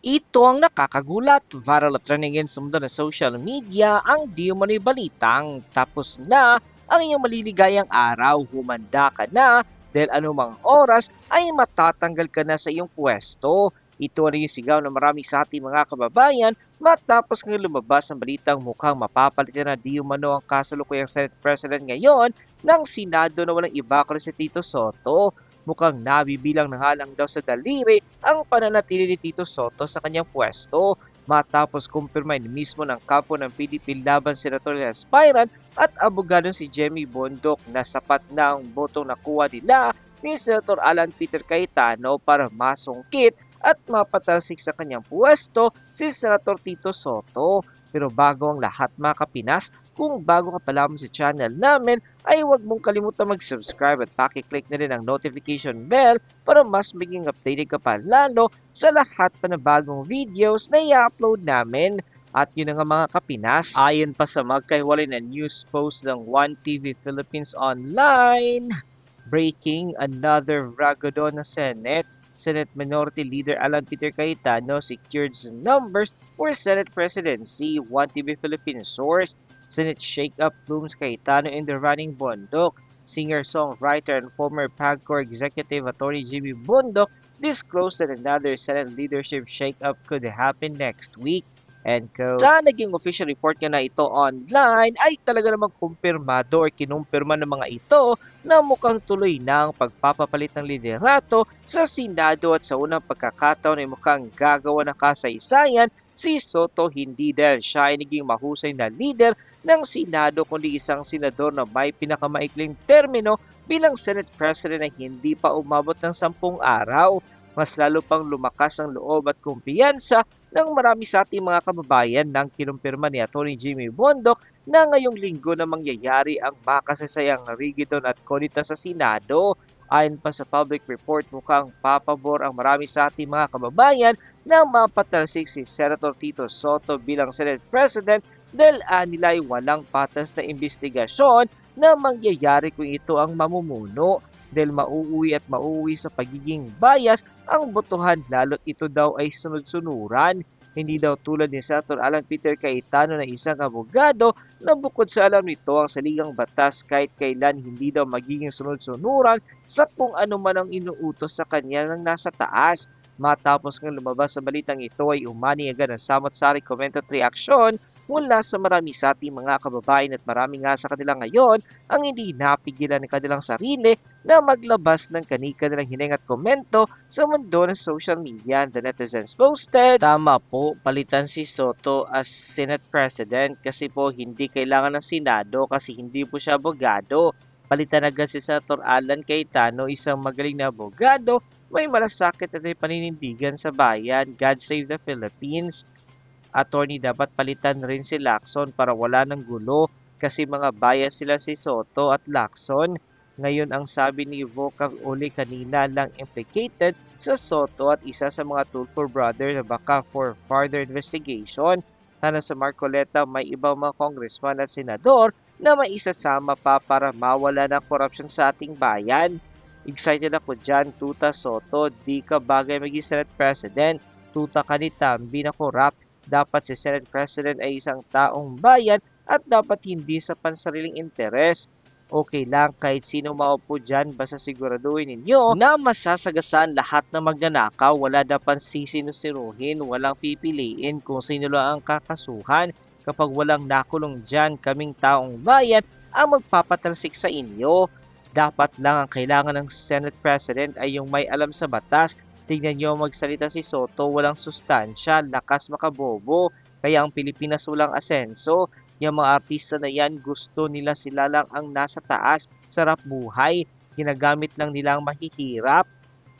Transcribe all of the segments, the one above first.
Ito ang nakakagulat. Viral at trending mundo ng social media ang di mo balitang tapos na ang iyong maliligayang araw. Humanda ka na dahil anumang oras ay matatanggal ka na sa iyong pwesto. Ito ang naging sigaw ng marami sa ating mga kababayan matapos nga lumabas ang balitang mukhang mapapalitan na di umano ang kasalukuyang Senate President ngayon ng Senado na walang iba kundi si Tito Soto. Mukhang nabibilang na nga lang daw sa daliri ang pananatili ni Tito Soto sa kanyang pwesto matapos kumpirma ni mismo ng kampo ng PDP laban senatorial aspirant at abogado si Jemmy Bondok na sapat na ang botong nakuha nila ni Senator Alan Peter Cayetano para masungkit at mapatalsik sa kanyang pwesto si Senator Tito Soto. Pero bago ang lahat mga kapinas, kung bago ka pa lamang sa channel namin, ay huwag mong kalimutan mag-subscribe at pakiclick na rin ang notification bell para mas maging updated ka pa lalo sa lahat pa na bagong videos na i-upload namin. At yun nga mga kapinas, ayon pa sa magkahiwalay na news post ng 1TV Philippines Online, breaking another ragado na Senate Senate Minority Leader Alan Peter Cayetano secured numbers for Senate presidency. 1TV Philippine source, Senate shake-up looms Cayetano in the running Bondok. Singer-songwriter and former PAGCOR Executive Attorney Jimmy Bondok disclosed that another Senate leadership shake-up could happen next week. And co. Sa naging official report nga na ito online ay talaga namang kumpirmado or kinumpirma ng mga ito na mukhang tuloy na ang pagpapapalit ng liderato sa Senado at sa unang pagkakataon ay mukhang gagawa ng kasaysayan si Soto hindi dahil siya ay naging mahusay na leader ng Senado kundi isang senador na may pinakamaikling termino bilang Senate President na hindi pa umabot ng sampung araw. Mas lalo pang lumakas ang loob at kumpiyansa ng marami sa ating mga kababayan nang kinumpirma ni Atty. Jimmy Bondok na ngayong linggo na mangyayari ang makasasayang rigidon at konita sa Senado. Ayon pa sa public report, mukhang papabor ang marami sa ating mga kababayan na mapatalsik si Senator Tito Soto bilang Senate President dahil nila ay walang patas na investigasyon na mangyayari kung ito ang mamumuno dahil mauuwi at mauuwi sa pagiging bias ang botohan lalo't ito daw ay sunod-sunuran. Hindi daw tulad ni Senator Alan Peter Cayetano na isang abogado na bukod sa alam nito ang saligang batas kahit kailan hindi daw magiging sunod-sunuran sa kung ano man ang inuutos sa kanya ng nasa taas. Matapos ng lumabas sa balitang ito ay umani agad ang samot-sari comment at reaksyon mula sa marami sa ating mga kababayan at marami nga sa kanila ngayon ang hindi napigilan ng kanilang sarili na maglabas ng kanika nilang hineng at komento sa mundo ng social media. The netizens posted, Tama po, palitan si Soto as Senate President kasi po hindi kailangan ng Senado kasi hindi po siya abogado. Palitan agad si Senator Alan Cayetano, isang magaling na abogado, may malasakit at may paninindigan sa bayan. God save the Philippines attorney dapat palitan rin si Lacson para wala ng gulo kasi mga bias sila si Soto at Lacson. Ngayon ang sabi ni Vocang Uli kanina lang implicated sa Soto at isa sa mga Tulfo brother na baka for further investigation. Sana sa Marcoleta may ibang mga congressman at senador na maisasama pa para mawala ng corruption sa ating bayan. Excited ako dyan, Tuta Soto. Di ka bagay maging Senate President. Tuta ka ni Tambi na corrupt dapat si Senate President ay isang taong bayan at dapat hindi sa pansariling interes. Okay lang kahit sino maupo dyan basta siguraduhin ninyo na masasagasaan lahat ng magnanakaw. Wala dapat sisinusiruhin, walang pipiliin kung sino lang ang kakasuhan. Kapag walang nakulong dyan, kaming taong bayan ang magpapatalsik sa inyo. Dapat lang ang kailangan ng Senate President ay yung may alam sa batas Tingnan nyo magsalita si Soto, walang sustansya, lakas makabobo. Kaya ang Pilipinas walang asenso. Yung mga artista na yan, gusto nila sila lang ang nasa taas, sarap buhay. Ginagamit lang nila ang mahihirap.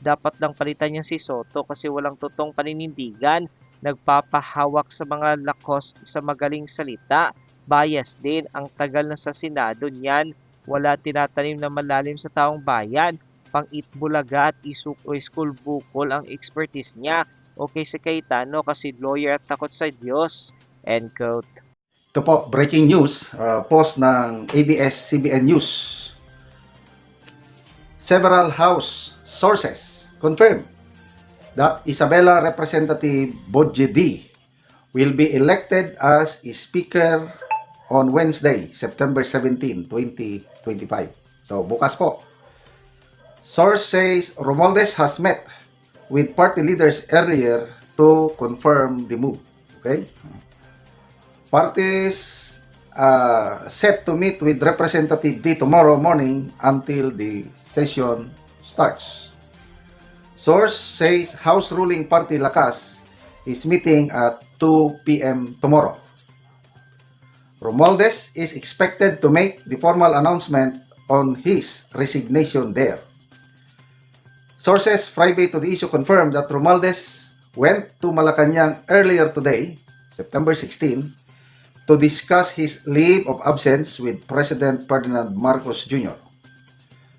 Dapat lang palitan niya si Soto kasi walang totong paninindigan. Nagpapahawak sa mga lakos sa magaling salita. Bias din, ang tagal na sa Senado niyan. Wala tinatanim na malalim sa taong bayan pang itbulaga at isuk school bukol ang expertise niya. Okay si Cayetano kasi lawyer at takot sa Diyos. End quote. Ito po, breaking news, uh, post ng ABS-CBN News. Several House sources confirm that Isabela Representative Bodjedi will be elected as Speaker on Wednesday, September 17, 2025. So, bukas po. Source says Romualdez has met with party leaders earlier to confirm the move. Okay? Parties uh, set to meet with Representative D tomorrow morning until the session starts. Source says House ruling party Lakas is meeting at 2 p.m. tomorrow. Romualdez is expected to make the formal announcement on his resignation there. Sources private to the issue confirmed that Romualdez went to Malacanang earlier today, September 16, to discuss his leave of absence with President Ferdinand Marcos Jr.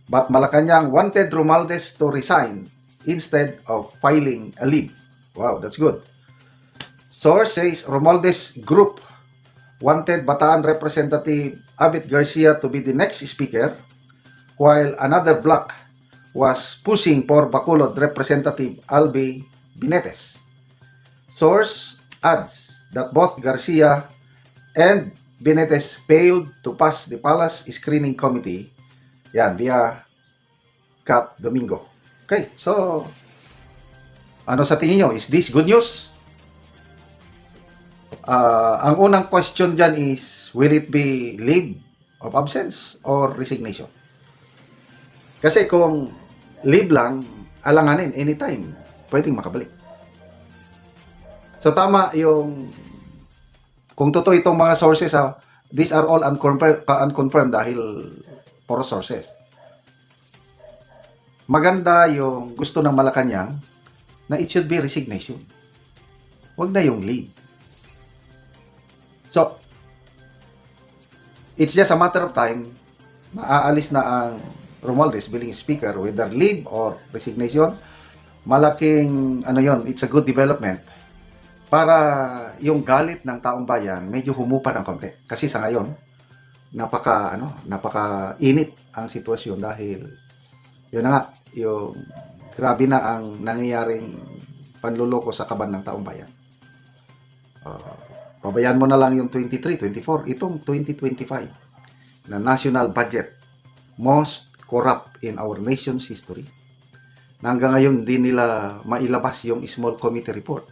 But Malacanang wanted Romualdez to resign instead of filing a leave. Wow, that's good. Source says Romualdez group wanted Bataan Representative Abit Garcia to be the next speaker, while another bloc was pushing for Bacolod Representative Albi Binetes. Source adds that both Garcia and Binetes failed to pass the Palace Screening Committee yan, via Cat Domingo. Okay, so ano sa tingin nyo? Is this good news? Ah, ang unang question dyan is, will it be leave of absence or resignation? Kasi kung leave lang, alanganin anytime, pwedeng makabalik. So tama yung kung totoo itong mga sources, ah, these are all unconfirmed, unconfirmed dahil puro sources. Maganda yung gusto ng Malacanang na it should be resignation. Huwag na yung leave. So, it's just a matter of time, maaalis na ang Romualdez bilang speaker, whether leave or resignation, malaking, ano yon it's a good development para yung galit ng taong bayan medyo humupa ng konti. Kasi sa ngayon, napaka, ano, napaka init ang sitwasyon dahil yun na nga, yung grabe na ang nangyayaring panluloko sa kaban ng taong bayan. Uh, pabayaan mo na lang yung 23, 24, itong 2025 na national budget most corrupt in our nation's history. Na hanggang ngayon hindi nila mailabas yung small committee report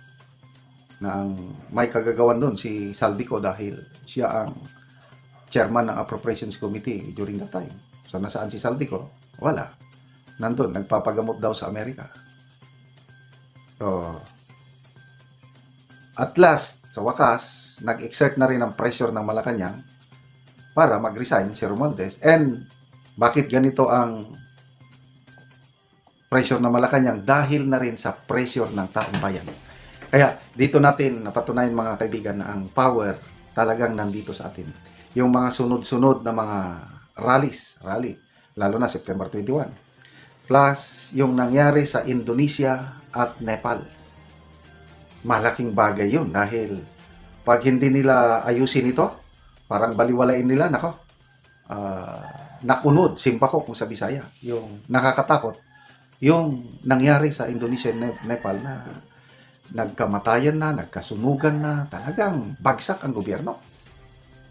na ang may kagagawan doon si Saldico dahil siya ang chairman ng appropriations committee during that time. So nasaan si Saldico? Wala. Nandun, nagpapagamot daw sa Amerika. So, at last, sa wakas, nag-exert na rin ang pressure ng Malacanang para mag-resign si Romualdez. And bakit ganito ang pressure ng Malacanang? Dahil na rin sa pressure ng taong bayan. Kaya dito natin napatunayan mga kaibigan na ang power talagang nandito sa atin. Yung mga sunod-sunod na mga rallies, rally, lalo na September 21. Plus, yung nangyari sa Indonesia at Nepal. Malaking bagay yun dahil pag hindi nila ayusin ito, parang baliwalain nila, nako, ah, nakunod, simpako kung sa Bisaya, yung nakakatakot, yung nangyari sa Indonesia Ne- Nepal na nagkamatayan na, nagkasunugan na, talagang bagsak ang gobyerno.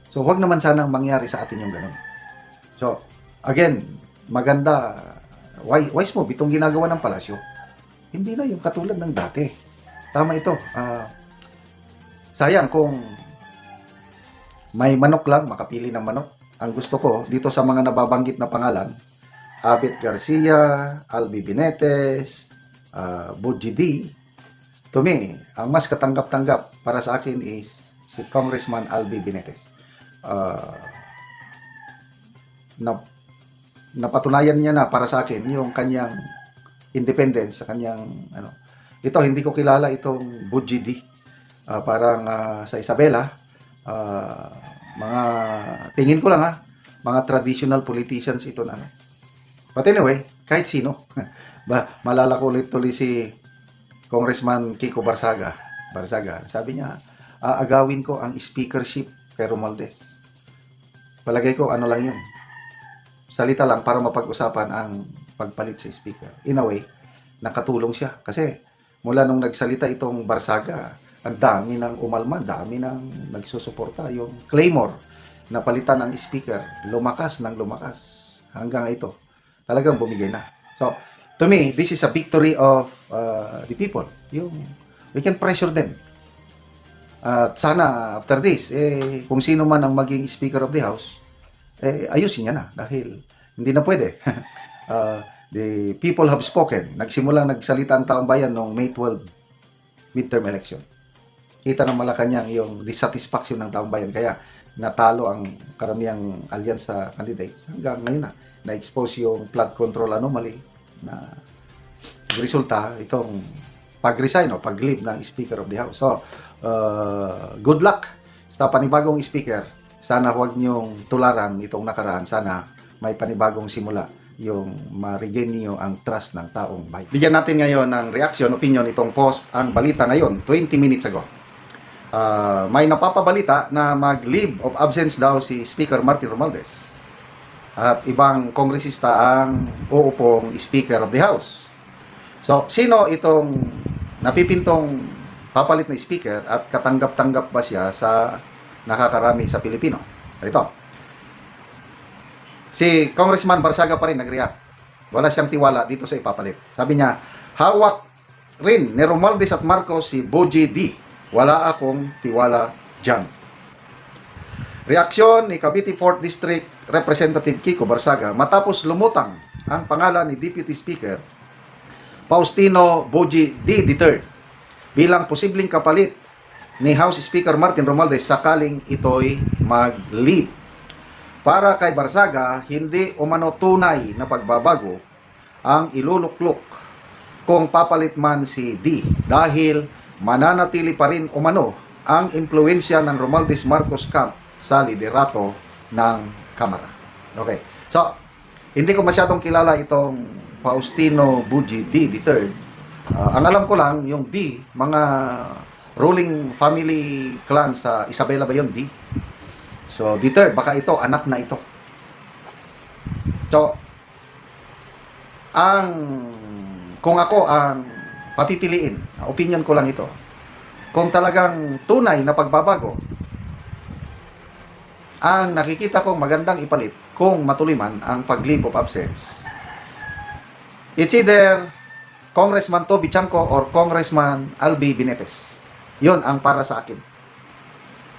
So, wag naman sanang mangyari sa atin yung ganun. So, again, maganda, wise, wise mo, itong ginagawa ng palasyo, hindi na yung katulad ng dati. Tama ito. ah, sayang kung may manok lang, makapili ng manok. Ang gusto ko, dito sa mga nababanggit na pangalan, Abit Garcia, Albi Binetes, uh, Budji D, to me, ang mas katanggap-tanggap para sa akin is si Congressman Albi Binetes. Uh, na, napatunayan niya na para sa akin yung kanyang independence sa kanyang ano. Ito hindi ko kilala itong Budji D. Ah, parang ah, sa Isabela ah, mga tingin ko lang ha, mga traditional politicians ito na. But anyway, kahit sino. ba, malala ko ulit tuloy si Congressman Kiko Barsaga. Barsaga, sabi niya, aagawin ko ang speakership kay Romualdez. Palagay ko, ano lang yun. Salita lang para mapag-usapan ang pagpalit sa speaker. In a way, nakatulong siya. Kasi mula nung nagsalita itong Barsaga, ang dami ng umalma, dami ng nagsusuporta. Yung Claymore, napalitan ang speaker, lumakas ng lumakas hanggang ito. Talagang bumigay na. So, to me, this is a victory of uh, the people. Yung, we can pressure them. At sana, after this, eh, kung sino man ang maging Speaker of the House, eh, ayusin niya na. Dahil hindi na pwede. Uh, the people have spoken. Nagsimula nagsalita ang taong bayan noong May 12 midterm election. Kita ng Malacanang yung dissatisfaction ng taong bayan. Kaya natalo ang karamihang alyansa candidates. Hanggang ngayon na, na-expose yung flood control anomaly na resulta itong pag-resign o pag-leave ng Speaker of the House. So, uh, good luck sa panibagong Speaker. Sana huwag niyong tularan itong nakaraan. Sana may panibagong simula yung ma-regain niyo ang trust ng taong bayan. Bigyan natin ngayon ng reaction, opinion itong post, ang balita ngayon, 20 minutes ago. Ah, may napapabalita na mag-leave of absence daw si Speaker Martin Romualdez. At ibang kongresista ang uupong Speaker of the House. So, sino itong napipintong papalit na Speaker at katanggap-tanggap ba siya sa nakakarami sa Pilipino? Ito. Si Congressman Barsaga pa rin nag-react. Wala siyang tiwala dito sa ipapalit. Sabi niya, hawak rin ni Romualdez at Marcos si Boji D. Wala akong tiwala dyan. Reaksyon ni Cavite 4th District Representative Kiko Barsaga matapos lumutang ang pangalan ni Deputy Speaker Faustino Boji D. III bilang posibleng kapalit ni House Speaker Martin Romualdez sakaling ito'y mag-leave. Para kay Barsaga, hindi umano tunay na pagbabago ang iluluklok kung papalit man si D dahil mananatili pa rin umano ang impluensya ng Romualdez Marcos Camp sa liderato ng Kamara. Okay. So, hindi ko masyadong kilala itong Faustino Buji D. III. Ah, ang alam ko lang, yung D, mga ruling family clan sa Isabela ba yun, D? So, D. III, baka ito, anak na ito. So, ang kung ako ang papipiliin, opinion ko lang ito, kung talagang tunay na pagbabago, ang nakikita kong magandang ipalit kung matuloy man ang pag-leave of absence. It's either Congressman Toby Chanco or Congressman Albi Binetes. Yon ang para sa akin.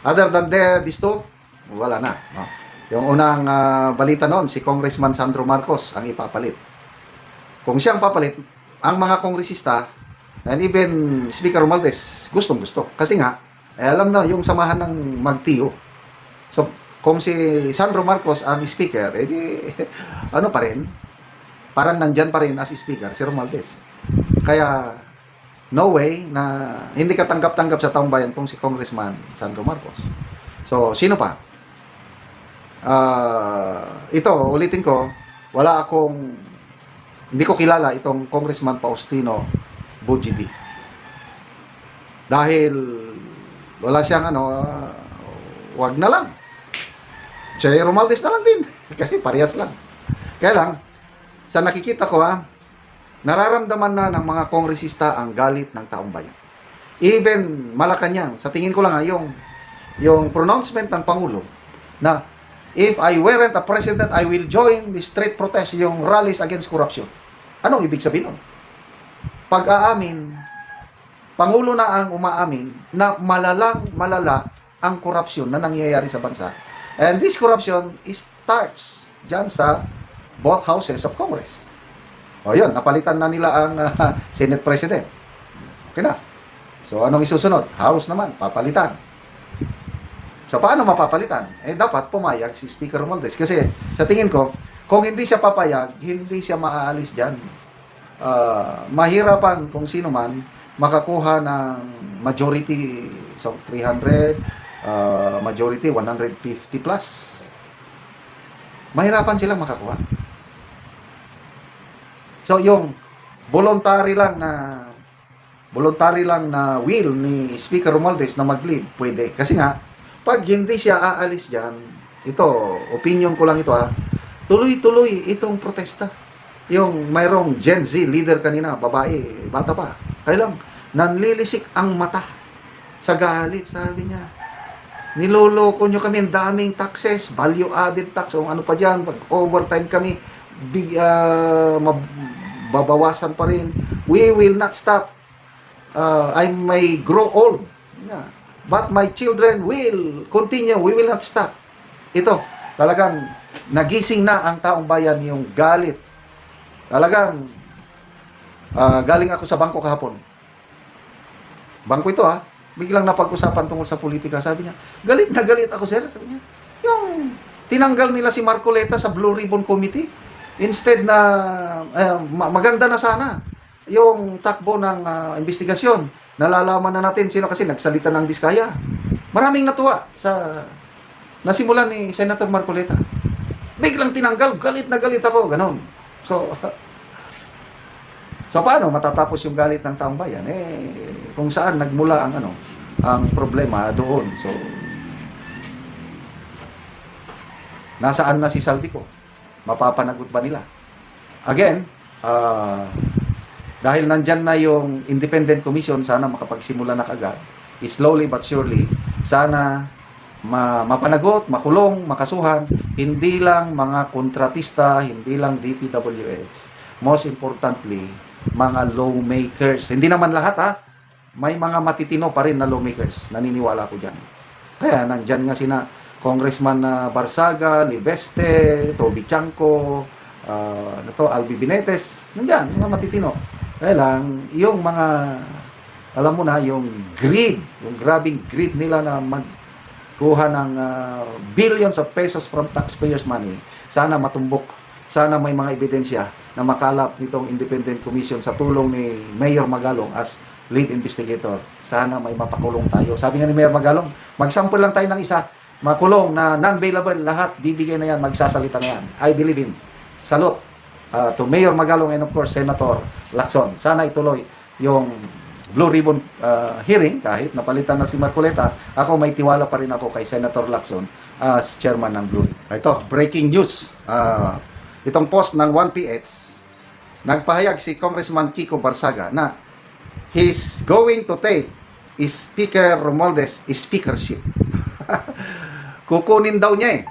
Other than the, these two, wala na. No? Yung unang ah, balita noon, si Congressman Sandro Marcos ang ipapalit. Kung siyang papalit, ang mga kongresista, and even Speaker Romualdez, gustong gusto. Kasi nga, eh, alam na yung samahan ng magtiyo. So, kung si Sandro Marcos ang speaker, edi ano pa rin, parang nandyan pa rin as speaker si Romualdez. Kaya, no way na hindi ka tanggap-tanggap sa taong bayan kung si Congressman Sandro Marcos. So, sino pa? Ah, ito, ulitin ko, wala akong, hindi ko kilala itong Congressman Faustino Bujidi. Dahil, wala siyang ano, ah, wag na lang. Siya Romualdez na lang din. Kasi parehas lang. Kaya lang, sa nakikita ko ha, nararamdaman na ng mga kongresista ang galit ng taong bayan. Even Malacanang, sa tingin ko lang ha, yung, yung pronouncement ng Pangulo na if I weren't a president, I will join the street protest, yung rallies against corruption. Anong ibig sabihin nun? Pag-aamin, Pangulo na ang umaamin na malalang malala ang korupsyon na nangyayari sa bansa. And this corruption starts dyan sa both houses of Congress. O yun, napalitan na nila ang ah, Senate President. Okay na. So, anong isusunod? House naman, papalitan. So, paano mapapalitan? Eh, dapat pumayag si Speaker Romualdez. Kasi, sa tingin ko, kung hindi siya papayag, hindi siya maaalis dyan. Ah, mahirapan kung sino man makakuha ng majority so 300 uh, majority 150 plus. Mahirapan silang makakuha. So yung voluntary lang na voluntary lang na will ni Speaker Romualdez na mag-leave pwede. Kasi nga pag hindi siya aalis diyan ito opinion ko lang ito ah tuloy-tuloy itong protesta yung mayroong Gen Z leader kanina babae bata pa Kaya lang, nanlilisik ang mata sa galit, sabi niya. Niloloko nyo kami, ang daming taxes, value added tax, o ano pa dyan, pag overtime kami, big, ah, mab- babawasan pa rin. We will not stop. Uh, I may grow old. Yeah. But my children will continue. We will not stop. Ito, talagang nagising na ang taong bayan yung galit. Talagang ah, galing ako sa bangko kahapon. Bangko ito ha. Biglang napag-usapan tungkol sa politika. Sabi niya, galit na galit ako sir. Sabi niya, yung tinanggal nila si Marcoleta sa Blue Ribbon Committee. Instead na eh, ma- maganda na sana yung takbo ng ah, investigasyon. Nalalaman na natin sino kasi nagsalita ng diskaya. Maraming natuwa sa nasimulan ni Senator Marcoleta. Biglang tinanggal, galit na galit ako, ganon. So, so paano matatapos yung galit ng taong bayan? Eh, kung saan nagmula ang ano, ang problema doon. So, nasaan na si Saldico? Mapapanagot ba nila? Again, ah, dahil nandyan na yung independent commission, sana makapagsimula na kagad. Slowly but surely, sana ma mapanagot, makulong, makasuhan, hindi lang mga kontratista, hindi lang DPWH. Most importantly, mga lawmakers. Hindi naman lahat ha. May mga matitino pa rin na lawmakers. Naniniwala ko dyan. Kaya nandyan nga sina Congressman na Barsaga, Liveste, Toby Chanco, uh, to, Albi Binetes. Nandyan, mga matitino. Kaya lang, yung mga, alam mo na, yung greed, yung grabing greed nila na magkuha ng ah, billions of pesos from taxpayers' money, sana matumbok. Sana may mga ebidensya na makalap nitong independent commission sa tulong ni Mayor Magalong as lead investigator. Sana may mapakulong tayo. Sabi nga ni Mayor Magalong, mag-sample lang tayo ng isa, makulong na non-bailable, lahat bibigay na yan, magsasalita na yan. I believe in. Salute uh, to Mayor Magalong and of course Senator Lacson. Sana ituloy yung Blue Ribbon uh, hearing kahit napalitan na si Marcoleta. Ako may tiwala pa rin ako kay Senator Lacson as chairman ng Blue Ribbon. Ito, breaking news. Uh, itong post ng 1PH, nagpahayag si Congressman Kiko Barsaga na he's going to take Speaker Romualdez speakership. Kukunin daw niya eh.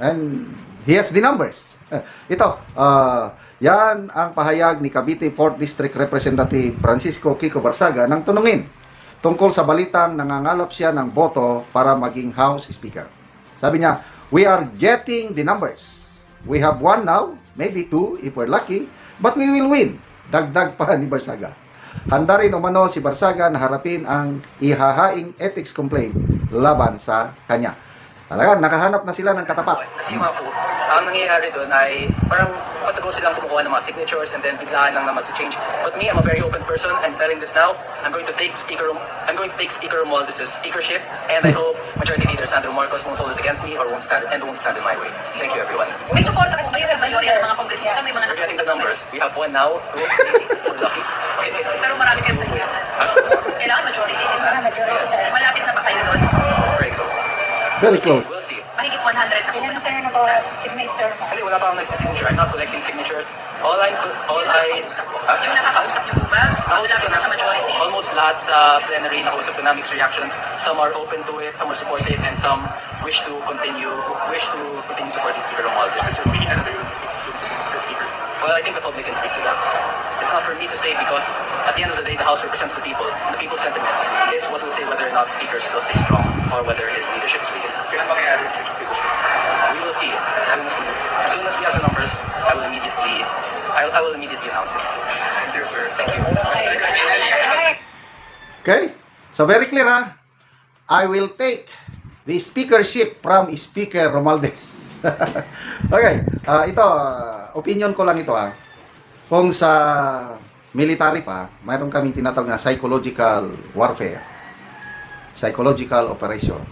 And he has the numbers. Ito, ah, yan ang pahayag ni Cavite 4th District Representative Francisco Kiko Barsaga nang tunungin tungkol sa balitang nangangalap siya ng boto para maging House Speaker. Sabi niya, we are getting the numbers. We have one now, maybe two if we're lucky, but we will win. Dagdag pa ni Barsaga. Handa rin umano si Barsaga na harapin ang ihahaing ethics complaint laban sa kanya. Talaga, nakahanap na sila ng katapat. Kasi yung mga po, ang nangyayari doon ay parang patago silang kumukuha ng mga signatures and then biglaan lang na mag-change. But me, I'm a very open person. I'm telling this now. I'm going to take Speaker I'm going to take Speaker Romualdez's speakership and I hope Majority Leader Sandro Marcos won't hold it against me or won't stand and won't stand in my way. Thank you everyone. May suporta po kayo sa mayorya ng mga kongresista, may mga nakausap the numbers. We have one now. Two. We're lucky. Pero marami kayong kailangan. Kailangan majority, di ba? Malapit Very close. We'll see. Mahigit 100 na po ng kongresista? naka-signature mo? Actually, wala pa akong nagsisignature. I'm not collecting signatures. All I, all I. Huh? Yung nakakausap niyo po ba? Nakausap na sa majority. Almost lahat sa plenary, nakausap ko na mixed reactions. Some are open to it, some are supportive, and some wish to continue, wish to continue supporting Speaker Romualdez. Well, I think the public can speak to that. It's not for me to say because at the end of the day, the House represents the people. And the people's sentiments is what will say whether or not Speaker still stays strong or whether his leadership is weakened. We will see. As soon as, as soon as we have the numbers, I will immediately, I, I will immediately announce it. Thank you. Okay? So very clear ha. I will take the speakership from Speaker Romaldes. okay. ah, ito, ah, opinion ko lang ito ha. Kung sa military pa, mayroon kaming tinatawag na psychological warfare. Psychological operations.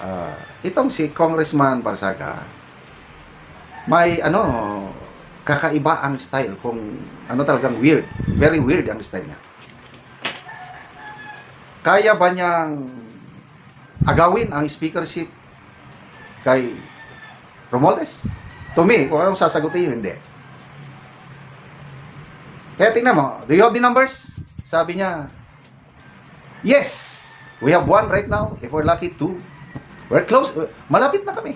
Ah, itong si Congressman Barsaga, may ano, kakaiba ang style kung ano talagang weird. Very weird ang style niya. Kaya ba niyang agawin ang speakership kay Romualdez? To me, kung anong sasagutin yun, hindi. Kaya tingnan mo, do you have the numbers? sabi niya, yes, we have one right now. If we're lucky, two. We're close. Malapit na kami.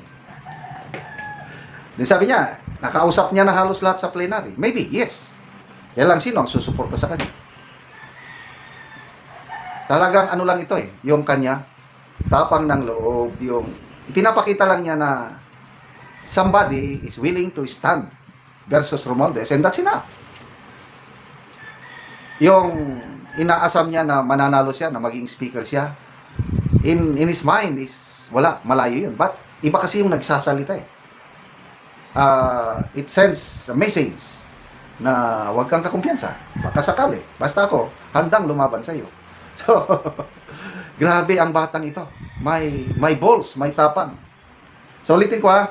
Then sabi niya, nakausap niya na halos lahat sa plenary. Maybe, yes. Kaya lang sino ang susuporta sa kanya? Talagang ano lang ito eh, yung kanya, tapang ng loob, yung pinapakita lang niya na somebody is willing to stand versus Romualdez and that's enough. Yung inaasam niya na mananalo siya, na maging speaker siya, in, in his mind is, wala, malayo yun. But, iba kasi yung nagsasalita eh. Ah, it sends a message na huwag kang kakumpiyansa. Baka sakali. Basta ako, handang lumaban sa iyo. So, grabe ang batang ito. May, may balls, may tapang. So, ulitin ko ha.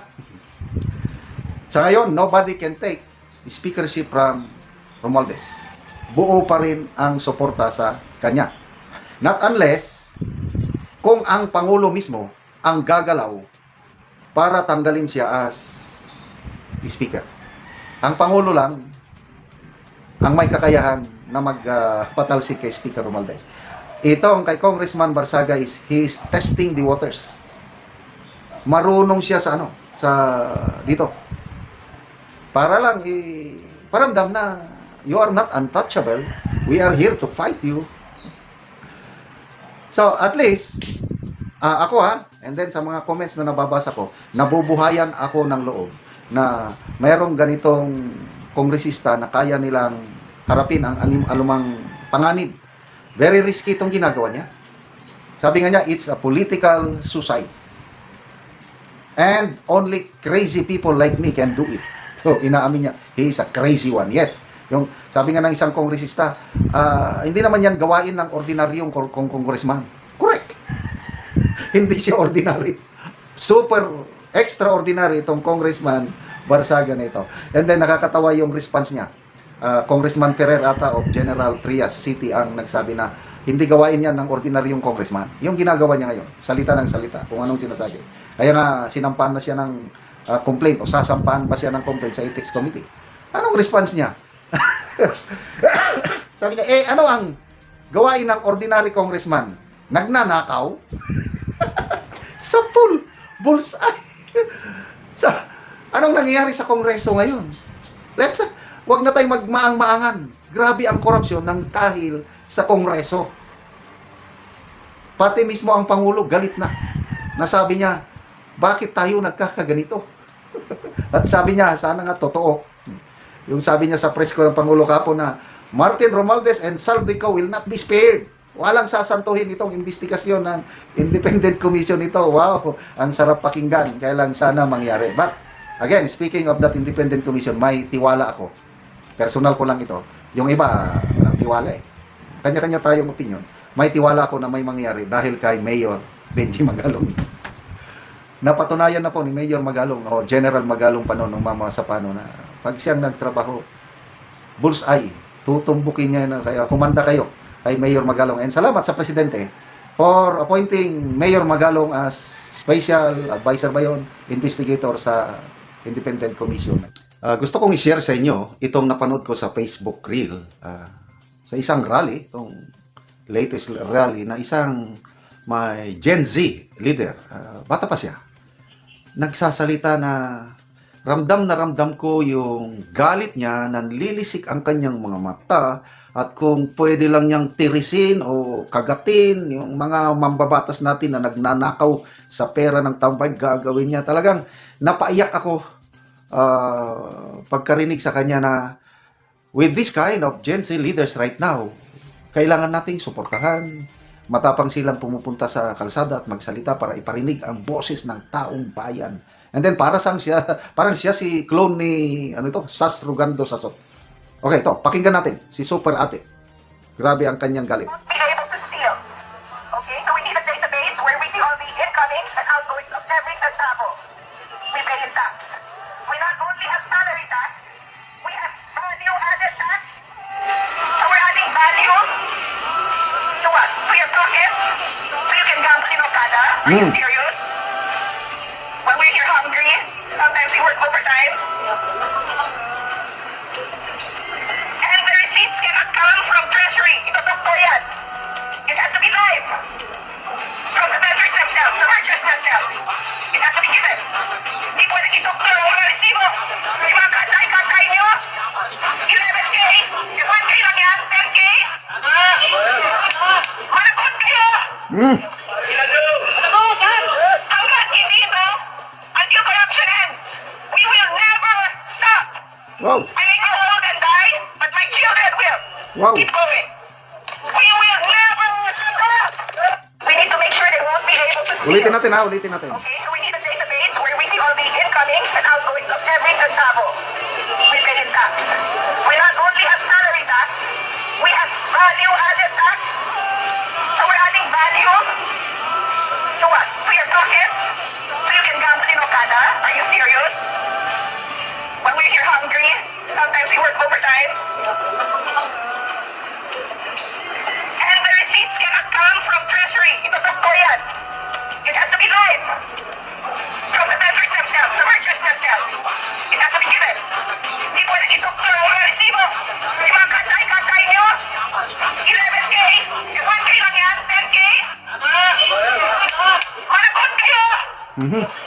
Sa ngayon, nobody can take speakership from Romualdez. Buo pa rin ang suporta sa kanya. Not unless kung ang Pangulo mismo ang gagalaw para tanggalin siya as speaker. Ang Pangulo lang ang may kakayahan na magpatalsik kay Speaker Romualdez. Itong kay Congressman Barsaga is he is testing the waters. Marunong siya sa ano, sa dito. Para lang i paramdam na you are not untouchable. We are here to fight you. So, at least ah, ako ha, and then sa mga comments na nababasa ko, nabubuhayan ako ng loob na mayroong ganitong kongresista na kaya nilang harapin ang anim alumang panganib. Very risky itong ginagawa niya. Sabi nga niya, it's a political suicide. And only crazy people like me can do it. So, inaamin niya, he is a crazy one. Yes. Yung, sabi nga ng isang kongresista, ah, hindi naman yan gawain ng ordinaryong kong kong congressman. Correct. hindi siya ordinary. Super extraordinary itong congressman Barsaga na ito. And then nakakatawa yung response niya. Ah, Congressman Ferrer ata of General Trias City ang nagsabi na hindi gawain yan ng ordinaryong congressman. Yung ginagawa niya ngayon, salita ng salita, kung anong sinasabi. Kaya nga, sinampahan na siya ng ah, complaint o sasampahan pa siya ng complaint sa Ethics Committee. Anong response niya? Sabi niya, eh, ano ang gawain ng ordinary congressman? Nagnanakaw? sa full bullseye. sa, anong nangyayari sa kongreso ngayon? Let's, wag na tayong magmaang-maangan. Grabe ang korupsyon ng dahil sa kongreso. Pati mismo ang Pangulo galit na. Nasabi niya, bakit tayo nagkakaganito? At sabi niya, sana nga totoo. Yung sabi niya sa press ko ng Pangulo kapo na, Martin Romualdez and Saldico will not be spared. Walang sasantuhin itong investigasyon ng independent commission ito. Wow, ang sarap pakinggan. Kaya lang sana mangyari. But, again, speaking of that independent commission, may tiwala ako. Personal ko lang ito. Yung iba, walang tiwala eh. Kanya-kanya tayong opinion. May tiwala ako na may mangyari dahil kay Mayor Benji Magalong. Napatunayan na po ni Mayor Magalong o General Magalong pa noon ng Mama Sapano na pag siyang nagtrabaho, bullseye, tutumbukin niya na kaya kumanda kayo kay Mayor Magalong. And salamat sa Presidente for appointing Mayor Magalong as special advisor ba yun? Investigator sa Independent Commission. Ah, gusto kong i-share sa inyo itong napanood ko sa Facebook Reel ah, sa isang rally, itong latest rally na isang may Gen Z leader. Ah, bata pa siya. Nagsasalita na ramdam na ramdam ko yung galit niya, nanlilisik ang kanyang mga mata at kung pwede lang niyang tirisin o kagatin yung mga mambabatas natin na nagnanakaw sa pera ng tampay, gagawin niya. Talagang napaiyak ako ah, pagkarinig sa kanya na with this kind of Gen Z leaders right now, kailangan nating suportahan. Matapang silang pumupunta sa kalsada at magsalita para iparinig ang boses ng taong bayan. And then para sang siya, parang siya si clone ni ano ito, Sas Rugando Sasot. Okay, to, pakinggan natin si Super Ate. Grabe ang kanyang galit. Okay, so we need a database where we see all the incomings and outgoings of every centavo. We pay in tax. We not only have salary tax, we have value-added tax. So we're adding value to what? To your pockets? So you can gamble in Okada? Are you Hmm. serious? time. And the receipts cannot come from Treasury. Itutok po yan. It has to be live. From the vendors themselves, the merchants themselves. It has to be given. Hindi po na itok na mga resibo. Yung mga katsay-katsay nyo, 11K, 1K lang yan, 10K. Managot kayo! Mm. Wow. I may grow old and die, but my children will. Wow. Keep going. We will never. We need to make sure they won't be able to steal. Ulitin natin ha, ulitin natin. Okay, so we need a database where we see all the incomings and outgoings of every centavo we pay in tax. We not only have salary tax, we have value-added tax. So we're adding value to what? To your pockets? So you can gamble in Okada? Are you serious? When we're here hungry, sometimes we work overtime. And the receipts cannot come from treasury. Itutok oh, ko yan. It has to be live. From the vendors themselves, the merchants themselves. It has to be given. Hindi pwede itukto ng mga resibo. Yung mga katsay-katsay nyo, 11K, 1K lang yan, 10K. Managot kayo! Hanggat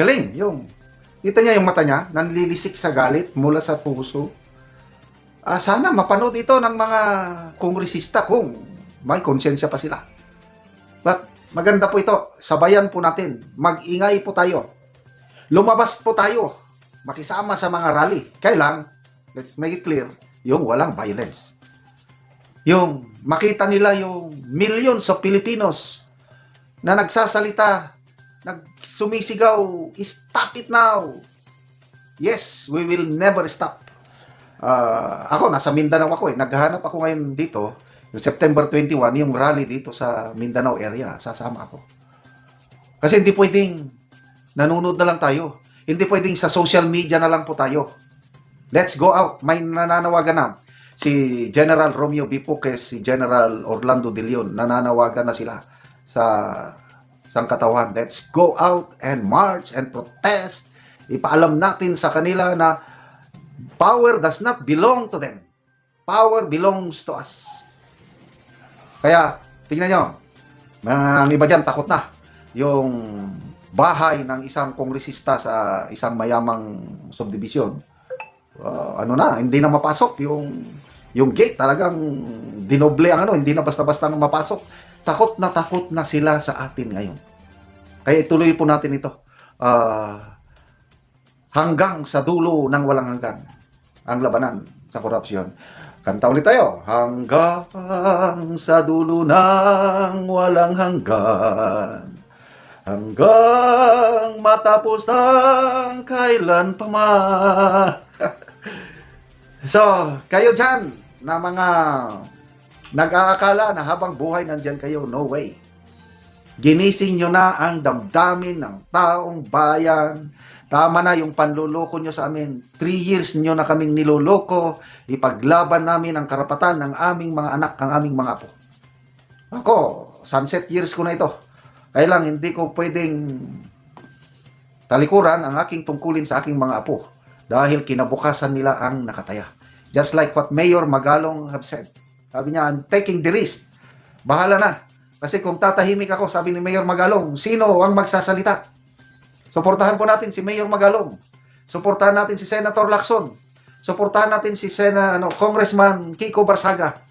galing, yung kita niya yung mata niya, nanlilisik sa galit mula sa puso. Ah, sana mapanood ito ng mga kongresista kung may konsensya pa sila. But maganda po ito, sabayan po natin, mag-ingay po tayo. Lumabas po tayo, makisama sa mga rally. Kailang, let's make it clear, yung walang violence. Yung makita nila yung millions of Filipinos na nagsasalita nagsumisigaw, stop it now. Yes, we will never stop. Ah, ako, nasa Mindanao ako eh. Naghahanap ako ngayon dito, yung September 21, yung rally dito sa Mindanao area. Sasama ako. Kasi hindi pwedeng nanonood na lang tayo. Hindi pwedeng sa social media na lang po tayo. Let's go out. May nananawagan na. Si General Romeo Bipoques, si General Orlando De Leon, nananawagan na sila sa sangkatawan. Let's go out and march and protest. Ipaalam natin sa kanila na power does not belong to them. Power belongs to us. Kaya, tingnan nyo, ang iba dyan takot na. Yung bahay ng isang kongresista sa isang mayamang subdivision, uh, ano na, hindi na mapasok. Yung, yung gate talagang dinoble ang ano, hindi na basta-basta mapasok. Takot na takot na sila sa atin ngayon. Kaya ituloy po natin ito. Ah, hanggang sa dulo ng walang hanggan ang labanan sa korupsyon. Kanta ulit tayo. Hanggang sa dulo ng walang hanggan. Hanggang matapos ang kailan pa man. so, kayo dyan na mga nag-aakala na habang buhay nandyan kayo, no way. Ginising nyo na ang damdamin ng taong bayan. Tama na yung panluloko nyo sa amin. Three years nyo na kaming niloloko. Ipaglaban namin ang karapatan ng aming mga anak, ang aming mga apo. Ako, sunset years ko na ito. Kaya lang, hindi ko pwedeng talikuran ang aking tungkulin sa aking mga apo dahil kinabukasan nila ang nakataya. Just like what Mayor Magalong have said. Sabi niya, I'm taking the risk. Bahala na. Kasi kung tatahimik ako, sabi ni Mayor Magalong, sino ang magsasalita? Suportahan po natin si Mayor Magalong. Suportahan natin si Senator Lacson. Suportahan natin si Sena, ano, Congressman Kiko Barsaga.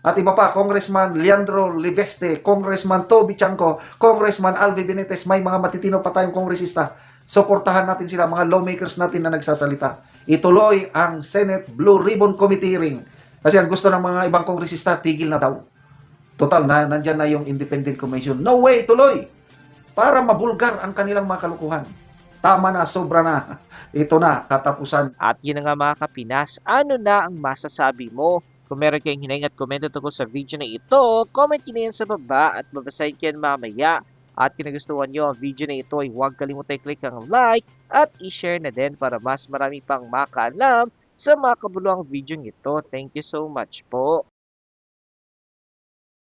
At iba pa, Congressman Leandro Libeste, Congressman Toby Chanco, Congressman Alvi Benitez, may mga matitino pa tayong kongresista. Suportahan natin sila, mga lawmakers natin na nagsasalita. Ituloy ang Senate Blue Ribbon Committee hearing. Kasi ang gusto ng mga ibang kongresista, tigil na daw. Total, na, nandyan na yung Independent Commission. No way, tuloy! Para mabulgar ang kanilang mga kalukuhan. Tama na, sobra na. Ito na, katapusan. At yun na nga mga kapinas, ano na ang masasabi mo? Kung meron kayong hinaing at komento tungkol sa video na ito, comment nyo yan sa baba at babasahin ko yan mamaya. At kung nagustuhan nyo ang video na ito ay huwag kalimutan i-click ang like at i-share na din para mas marami pang makaalam sa mga kabuluhang video ito. Thank you so much po.